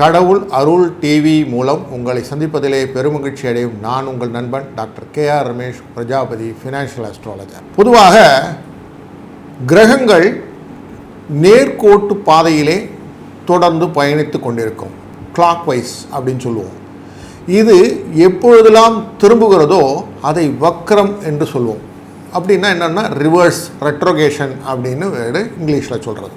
கடவுள் அருள் டிவி மூலம் உங்களை சந்திப்பதிலே பெருமகிழ்ச்சி அடையும் நான் உங்கள் நண்பன் doctor K R Ramesh Prajapathi financial astrologer பொதுவாக கிரகங்கள் நேர்கோட்டு பாதையிலே தொடர்ந்து பயணித்து கொண்டிருக்கும். கிளாக் வைஸ் அப்படின்னு சொல்லுவோம். இது எப்பொழுதெல்லாம் திரும்புகிறதோ அதை வக்ரம் என்று சொல்லுவோம். அப்படின்னா என்னென்னா ரிவர்ஸ் ரெட்ரோகேஷன் அப்படின்னு வேறு இங்கிலீஷில் சொல்கிறது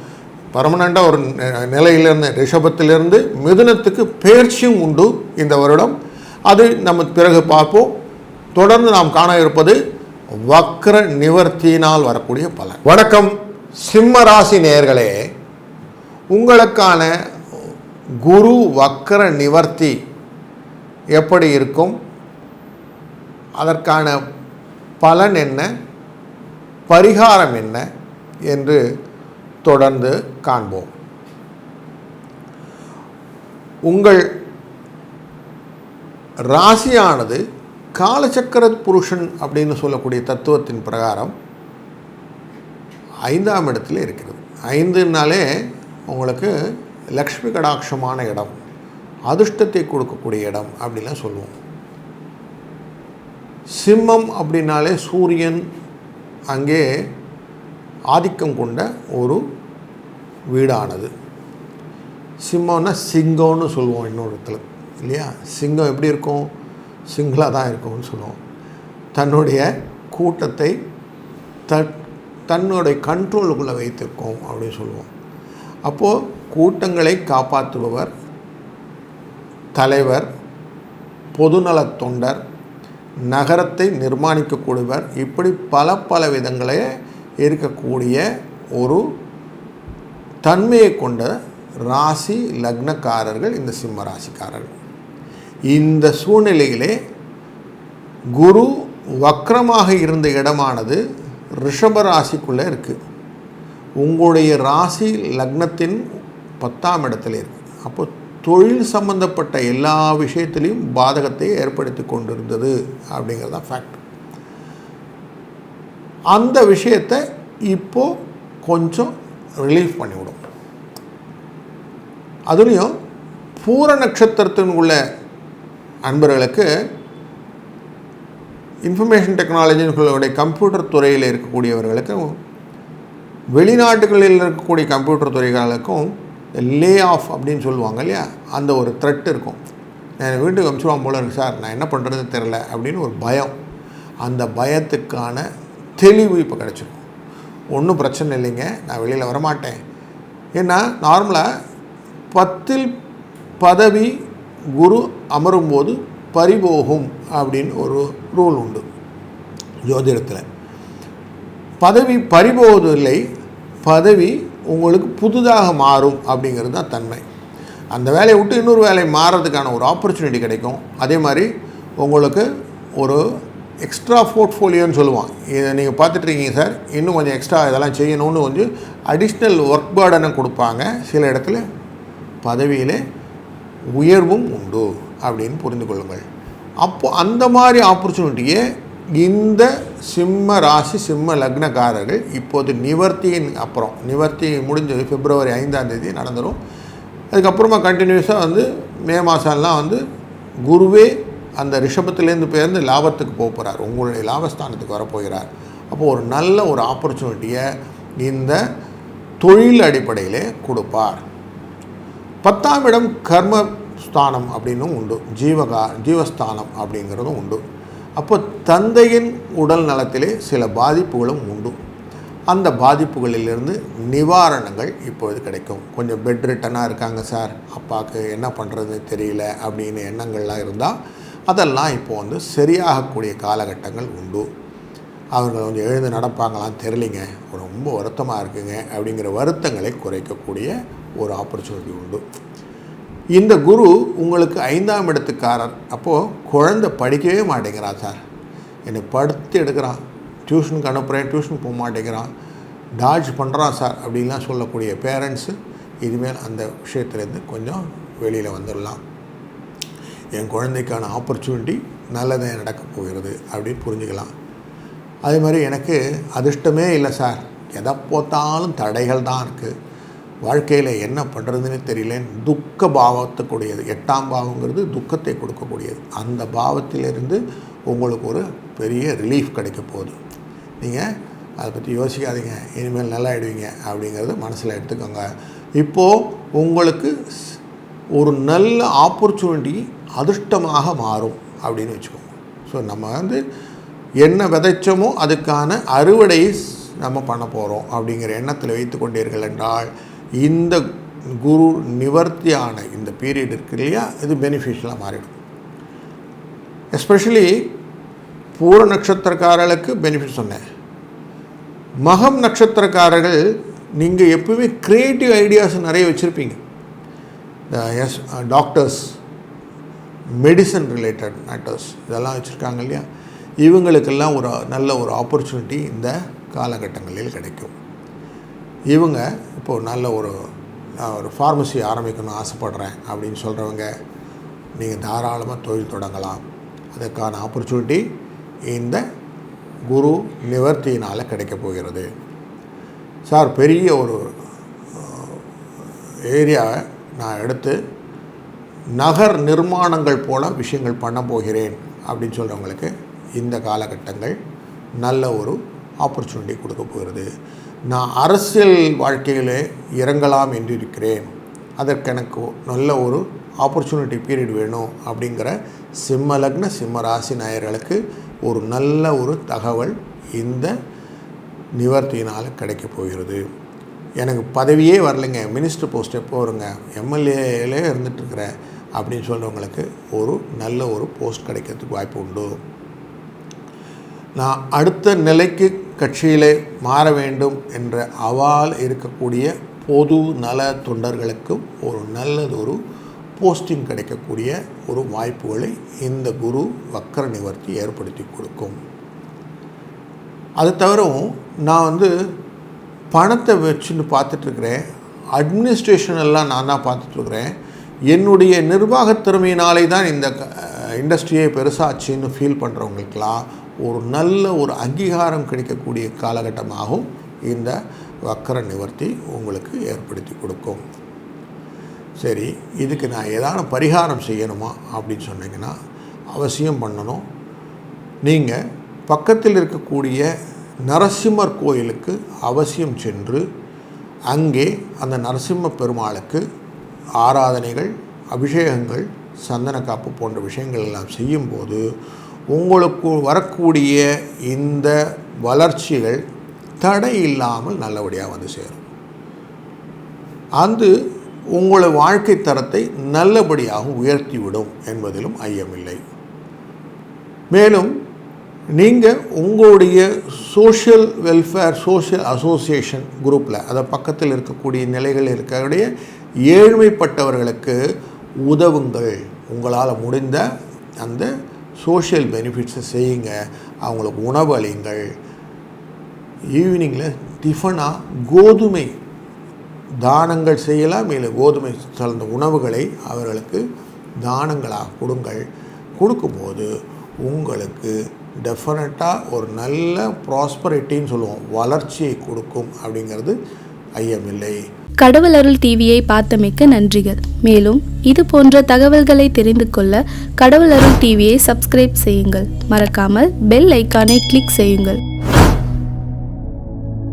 பர்மனெண்ட்டாக ஒரு நி- நிலையிலிருந்து ரிஷபத்திலிருந்து மிதுனத்துக்கு பயிற்சியும் உண்டு இந்த வருடம். அது நம்ம பிறகு பார்ப்போம். தொடர்ந்து நாம் காண இருப்பது வக்ர நிவர்த்தியினால் வரக்கூடிய பலன். வணக்கம். சிம்ம ராசி நேயர்களே உங்களுக்கான குரு வக்ர நிவர்த்தி எப்படி இருக்கும்? அதற்கான பலன் என்ன? பரிகாரம் என்ன? என்று தொடர்ந்து காண்போம். உங்கள் ராசியானது காலச்சக்கர புருஷன் அப்படின்னு சொல்லக்கூடிய தத்துவத்தின் பிரகாரம் ஐந்தாம் இடத்துல இருக்கிறது. ஐந்துனாலே உங்களுக்கு லக்ஷ்மி கடாட்சமான இடம் அதிர்ஷ்டத்தை கொடுக்கக்கூடிய இடம் அப்படிலாம் சொல்லுவோம். சிம்மம் அப்படின்னாலே சூரியன் அங்கே ஆதிக்கம் கொண்ட ஒரு வீடானது. சிம்மம்னா சிங்கம்னு சொல்லுவோம் இன்னொரு இடத்துல இல்லையா? சிங்கம் எப்படி இருக்கும்? சிங்களாக தான் இருக்கும்னு சொல்லுவோம். தன்னுடைய கூட்டத்தை த தன்னுடைய கண்ட்ரோலுக்குள்ளே வைத்திருக்கோம் அப்படின்னு சொல்லுவோம். அப்போது கூட்டங்களை காப்பாற்றுபவர் தலைவர் பொதுநலத் தொண்டர் நகரத்தை நிர்மாணிக்கக்கூடியவர் இப்படி பல பல விதங்களே இருக்கக்கூடிய ஒரு தன்மையை கொண்ட ராசி லக்னக்காரர்கள் இந்த சிம்ம ராசிக்காரர்கள். இந்த சூழ்நிலையிலே குரு வக்ரமாக இருந்த இடமானது ரிஷப ராசிக்குள்ளே இருக்குது உங்களுடைய ராசி லக்னத்தின் பத்தாம் இடத்துல இருக்குது அப்போ தொழில் சம்பந்தப்பட்ட எல்லா விஷயத்திலையும் பாதகத்தை ஏற்படுத்தி கொண்டிருந்தது அப்படிங்கிறது தான் ஃபேக்ட் அந்த விஷயத்தை இப்போது கொஞ்சம் ரிலீஃப் பண்ணிவிடும். அதுலேயும் பூர நட்சத்திரத்தின் உள்ள அன்பர்களுக்கு இன்ஃபர்மேஷன் டெக்னாலஜிகளுடைய கம்ப்யூட்டர் துறையில் இருக்கக்கூடியவர்களுக்கும் வெளிநாடுகளில் இருக்கக்கூடிய கம்ப்யூட்டர் துறைகளுக்கும் லே ஆஃப் அப்படின்னு சொல்லுவாங்க இல்லையா? அந்த ஒரு த்ரெட் இருக்கும். நான் வீட்டுக்கு அனுப்பிச்சுடுவான் போல இருக்கு சார். நான் என்ன பண்ணுறது தெரில அப்படின்னு ஒரு பயம். அந்த பயத்துக்கான தெளிவு இப்போ கிடச்சிருக்கும். ஒன்றும் பிரச்சனை இல்லைங்க. நான் வெளியில் வரமாட்டேன். ஏன்னா நார்மலாக பத்தில் பதவி குரு அமரும்போது பறிபோகும் அப்படின்னு ஒரு ரூல் உண்டு. ஜோதிடத்தில். பதவி பறிபோவதில்லை. பதவி உங்களுக்கு புதுதாக மாறும் அப்படிங்கிறது தான் தன்மை. அந்த வேலையை விட்டு இன்னொரு வேலை மாறுறதுக்கான ஒரு ஆப்பர்ச்சுனிட்டி கிடைக்கும். அதே மாதிரி உங்களுக்கு ஒரு எக்ஸ்ட்ரா போர்ட்ஃபோலியோன்னு சொல்லுவான். இதை நீங்கள் பார்த்துட்ருக்கீங்க சார். இன்னும் கொஞ்சம் எக்ஸ்ட்ரா இதெல்லாம் செய்யணும்னு கொஞ்சம் அடிஷ்னல் ஒர்க் பேர்டனை கொடுப்பாங்க. சில இடத்துல பதவியிலே உயர்வும் உண்டு அப்படின்னு புரிந்து கொள்ளுங்கள். அப்போ அந்த மாதிரி ஆப்பர்ச்சுனிட்டியை இந்த சிம்ம ராசி சிம்ம லக்னக்காரர்கள் இப்போது நிவர்த்தியின் அப்புறம் நிவர்த்தி முடிஞ்சது பிப்ரவரி ஐந்தாம் தேதி நடந்துடும் அதுக்கப்புறமா கண்டினியூஸாக வந்து மே மாதம்லாம் வந்து குருவே அந்த ரிஷபத்துலேருந்து பேர்ந்து லாபத்துக்கு போக போகிறார் உங்களுடைய லாபஸ்தானத்துக்கு வரப்போகிறார். அப்போ ஒரு நல்ல ஒரு ஆப்பர்ச்சுனிட்டியை இந்த தொழில் அடிப்படையிலே கொடுப்பார். பத்தாம் இடம் கர்ம ஸ்தானம் அப்படின்னும் உண்டு. ஜீவகா ஜீவஸ்தானம் அப்படிங்கிறதும் உண்டு. அப்போ தந்தையின் உடல் நலத்திலே சில பாதிப்புகளும் உண்டு. அந்த பாதிப்புகளிலிருந்து நிவாரணங்கள் இப்பொழுது கிடைக்கும். கொஞ்சம் பெட் ரிட்டனாக இருக்காங்க சார். அப்பாவுக்கு என்ன பண்ணுறது தெரியல அப்படின்னு எண்ணங்கள்லாம் இருந்தால் அதெல்லாம் இப்போ வந்து சரியாகக்கூடிய காலகட்டங்கள் உண்டு. அவர்கள் கொஞ்சம் எழுந்து நடப்பாங்களாம் தெரிலிங்க ரொம்ப வருத்தமாக இருக்குங்க. அப்படிங்கிற வருத்தங்களை குறைக்கக்கூடிய ஒரு ஆப்பர்ச்சுனிட்டி உண்டு. இந்த குரு உங்களுக்கு ஐந்தாம் இடத்துக்காரர். அப்போது குழந்தை படிக்கவே மாட்டேங்கிறான் சார். என்னை படுத்து எடுக்கிறான். டியூஷனுக்கு அனுப்புகிறேன் டியூஷன் போக மாட்டேங்கிறான். டாஜ் பண்ணுறான் சார் அப்படின்லாம் சொல்லக்கூடிய பேரண்ட்ஸு இனிமேல் அந்த விஷயத்துலேருந்து கொஞ்சம் வெளியில் வந்துடலாம். என் குழந்தைக்கான ஆப்பர்ச்சுனிட்டி நல்லதே நடக்க போகிறது அப்படின்னு புரிஞ்சுக்கலாம். அதே மாதிரி எனக்கு அதிர்ஷ்டமே இல்லை சார். எதை போத்தாலும் தடைகள் தான் இருக்குது வாழ்க்கையில் என்ன பண்ணுறதுன்னு தெரியலேன்னு துக்க பாவத்துக்குடையது எட்டாம் பாவங்கிறது துக்கத்தை கொடுக்கக்கூடியது. அந்த பாவத்திலிருந்து உங்களுக்கு ஒரு பெரிய ரிலீஃப் கிடைக்க போகுது. நீங்கள் அதை பற்றி யோசிக்காதீங்க. இனிமேல் நல்லா ஆகிடுவீங்க அப்படிங்கிறது மனசில் எடுத்துக்கோங்க. இப்போது உங்களுக்கு ஒரு நல்ல ஆப்பர்ச்சுனிட்டி அதிர்ஷ்டமாக மாறும் அப்படின்னு வச்சுக்கோங்க. ஸோ நம்ம வந்து என்ன விதைச்சோமோ அதுக்கான அறுவடையை நம்ம பண்ண போகிறோம் அப்படிங்கிற எண்ணத்தில் வைத்து கொண்டீர்கள் என்றால் இந்த குரு நிவர்த்தியான இந்த பீரியட் இருக்கு இல்லையா இது பெனிஃபிஷியலாக மாறிடும். எஸ்பெஷலி பூர நட்சத்திரக்காரர்களுக்கு பெனிஃபிட் சொன்னேன். மகம் நட்சத்திரக்காரர்கள் நீங்கள் எப்பவுமே க்ரியேட்டிவ் ஐடியாஸ் நிறைய வச்சுருப்பீங்க. Yes doctors medicine related matters இதெல்லாம் வச்சுருக்காங்க இல்லையா? இவங்களுக்கெல்லாம் ஒரு நல்ல ஒரு ஆப்பர்ச்சுனிட்டி இந்த காலகட்டங்களில் கிடைக்கும். இவங்க இப்போது நல்ல ஒரு நான் ஒரு ஃபார்மசி ஆரம்பிக்கணும்னு ஆசைப்பட்றேன் அப்படின்னு சொல்கிறவங்க நீங்கள் தாராளமாக தொழில் தொடங்கலாம். அதுக்கான ஆப்பர்ச்சுனிட்டி இந்த குரு நிவர்த்தியினால் கிடைக்க போகிறது. சார் பெரிய ஒரு ஏரியாவை நான் எடுத்து நகர் நிர்மாணங்கள் போல விஷயங்கள் பண்ண போகிறேன் அப்படின்னு சொல்கிறவங்களுக்கு இந்த காலகட்டங்கள் நல்ல ஒரு ஆப்பர்ச்சுனிட்டி கொடுக்க போகிறது. நான் அரசியல் வாழ்க்கையிலே இறங்கலாம் என்று இருக்கிறேன். அதற்கு எனக்கு நல்ல ஒரு ஆப்பர்ச்சுனிட்டி பீரியட் வேணும் அப்படிங்கிற சிம்ம லக்ன சிம்ம ராசி நாயர்களுக்கு ஒரு நல்ல ஒரு தகவல் இந்த நிவர்த்தியினால் கிடைக்க போகிறது. எனக்கு பதவியே வரலைங்க மினிஸ்டர் போஸ்ட் எப்போ வருங்க எம்எல்ஏலே இருந்துகிட்ருக்கிறேன் அப்படின்னு சொல்கிறவங்களுக்கு ஒரு நல்ல ஒரு போஸ்ட் கிடைக்கிறதுக்கு வாய்ப்பு உண்டு. நான் அடுத்த நிலைக்கு கட்சியிலே மாற வேண்டும் என்ற அவால் இருக்கக்கூடிய பொது நல தொண்டர்களுக்கும் ஒரு நல்லதொரு போஸ்டிங் கிடைக்கக்கூடிய ஒரு வாய்ப்புகளை இந்த குரு வக்கர நிவர்த்தி ஏற்படுத்தி கொடுக்கும். அது தவிரவும் நான் வந்து பணத்தை வச்சுன்னு பார்த்துட்ருக்குறேன். அட்மினிஸ்ட்ரேஷன் எல்லாம் நான் தான் பார்த்துட்ருக்குறேன். என்னுடைய நிர்வாகத் திறமையினாலே தான் இந்த இண்டஸ்ட்ரியே பெருசாச்சுன்னு ஃபீல் பண்ணுறவங்களுக்கெல்லாம் ஒரு நல்ல ஒரு அங்கீகாரம் கிடைக்கக்கூடிய காலகட்டமாகவும் இந்த வக்கர நிவர்த்தி உங்களுக்கு ஏற்படுத்தி கொடுக்கும். சரி இதுக்கு நான் ஏதாவது பரிகாரம் செய்யணுமா அப்படின்னு சொன்னீங்கன்னா அவசியம் பண்ணணும். நீங்கள் பக்கத்தில் இருக்கக்கூடிய நரசிம்மர் கோயிலுக்கு அவசியம் சென்று அங்கே அந்த நரசிம்ம பெருமாளுக்கு ஆராதனைகள் அபிஷேகங்கள் சந்தன காப்பு போன்ற விஷயங்கள் எல்லாம் செய்யும்போது உங்களுக்கு வரக்கூடிய இந்த வளர்ச்சிகள் தடை இல்லாமல் நல்லபடியாக வந்து சேரும். அது உங்களை வாழ்க்கை தரத்தை நல்லபடியாக உயர்த்திவிடும் என்பதிலும் ஐயமில்லை. மேலும் நீங்கள் உங்களுடைய சோஷியல் வெல்ஃபேர் சோஷியல் அசோசியேஷன் குரூப்பில் அதை பக்கத்தில் இருக்கக்கூடிய நிலைகள் இருக்கக்கூடிய ஏழ்மைப்பட்டவர்களுக்கு உதவுங்கள். உங்களால் முடிந்த அந்த சோஷியல் பெனிஃபிட்ஸை செய்யுங்க. அவங்களுக்கு உணவு அளியுங்கள். ஈவினிங்கில் டிஃபனாக கோதுமை தானங்கள் செய்யலாம் இல்லை கோதுமை சார்ந்த உணவுகளை அவர்களுக்கு தானங்களாக கொடுங்கள். கொடுக்கும்போது உங்களுக்கு டெஃபினட்டாக ஒரு நல்ல ப்ராஸ்பரிட்டின்னு சொல்லுவோம். வளர்ச்சியை கொடுக்கும் அப்படிங்கிறது ஐயமில்லை. கடவுள் அருள் டிவியை பார்த்தமைக்கு நன்றிகள். மேலும் இது போன்ற தகவல்களை தெரிந்து கொள்ள கடவுள் அருள் டிவியை சப்ஸ்கிரைப் செய்யுங்கள். மறக்காமல் பெல் ஐக்கானை கிளிக் செய்யுங்கள்.